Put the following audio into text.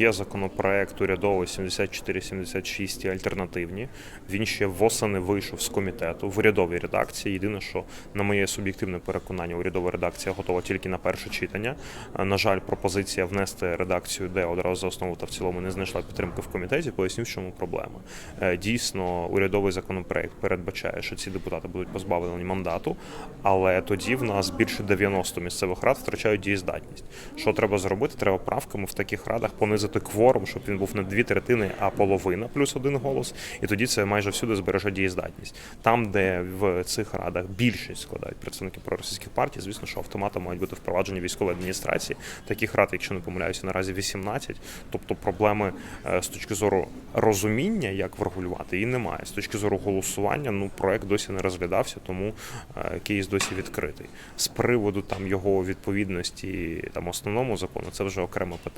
Є законопроект урядовий 7476 і альтернативні. Він ще восени вийшов з комітету в урядовій редакції. Єдине, що на моє суб'єктивне переконання, урядова редакція готова тільки на перше читання. Е, На жаль, пропозиція внести редакцію, де одразу за основу та в цілому не знайшла підтримки в комітеті. Поясню, в чому проблема. Е, Дійсно, урядовий законопроект передбачає, що ці депутати будуть позбавлені мандату, але тоді в нас більше 90 місцевих рад втрачають дієздатність. Що треба зробити? Треба правками в таких радах понизити кворум, щоб він був не дві третини, а половина плюс один голос. І тоді це майже всюди збереже дієздатність. Там, де в цих радах більшість складають представники проросійських партій, звісно, що автоматом мають бути впроваджені військові адміністрації. Таких рад, якщо не помиляюся, наразі 18. Тобто проблеми е, з точки зору розуміння, як врегулювати, і немає. З точки зору голосування, ну проект досі не розглядався, тому е, кейс досі відкритий. З приводу там його відповідності там основному закону, це вже окреме питання.